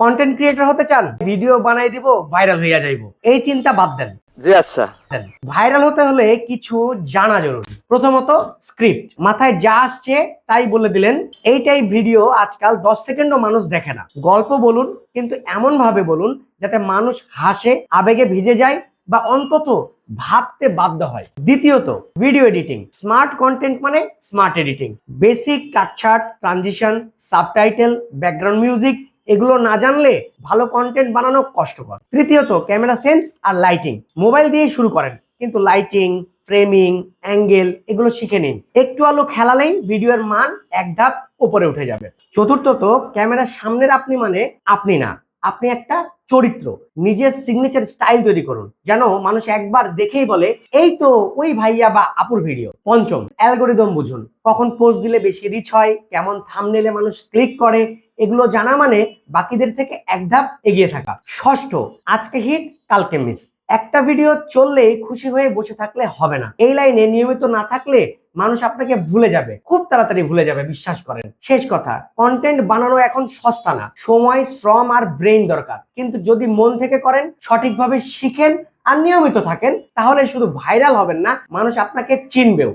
Content creator হতে চান video বানাই দিব ভাইরাল হইয়া যাইব। এই চিন্তা বাদ দেন। জি আচ্ছা। ভাইরাল হতে হলে কিছু জানা জরুরি। প্রথমত স্ক্রিপ্ট মাথায় যা আসছে তাই বলে দিলেন। এইটাই ভিডিও আজকাল দশ সেকেন্ডও মানুষ দেখে না। গল্প বলুন কিন্তু এমন ভাবে বলুন যাতে মানুষ হাসে আবেগে ভিজে যায় বা অন্তত ভাবতে বাধ্য হয়। দ্বিতীয়ত ভিডিও এডিটিং স্মার্ট কন্টেন্ট মানে স্মার্ট এডিটিং বেসিক কাটছাট ট্রানজিশন সাবটাইটেল ব্যাকগ্রাউন্ড মিউজিক এগুলো না জানলে ভালো কন্টেন্ট বানানো কষ্টকর। তৃতীয়ত ক্যামেরা সেন্স আর লাইটিং মোবাইল দিয়ে শুরু করেন, কিন্তু লাইটিং ফ্রেমিং অ্যাঙ্গেল এগুলো শিখে নিন। একটু আলো খেলালেই ভিডিওর মান এক ধাপ উপরে উঠে যাবে। চতুর্থত ক্যামেরার সামনের আপনি মানে আপনি না। আপনি একটা চরিত্র। নিজের সিগনেচার স্টাইল তৈরি করুন। যেন মানুষ একবার দেখেই বলে, এই তো ওই ভাইয়া বা আপুর ভিডিও পঞ্চম অ্যালগোরিদম বুঝুন। কখন পোস্ট দিলে বেশি রিচ হয়, কেমন থামনেলে মানুষ ক্লিক করে এগুলো জানা মানে বাকিদের থেকে এক ধাপ এগিয়ে থাকা। ষষ্ঠ, আজকে হিট কালকে মিস একটা ভিডিও চললেই খুশি হয়ে বসে থাকলে হবে না। এই লাইনে নিয়মিত না থাকলে মানুষ আপনাকে ভুলে যাবে। খুব তাড়াতাড়ি ভুলে যাবে, বিশ্বাস করেন। শেষ কথা কন্টেন্ট বানানো এখন সস্তা না। সময়, শ্রম আর ব্রেইন দরকার। কিন্তু যদি মন থেকে করেন, সঠিকভাবে শিখেন আর নিয়মিত থাকেন, তাহলে শুধু ভাইরাল হবেন না, মানুষ আপনাকে চিনবেও।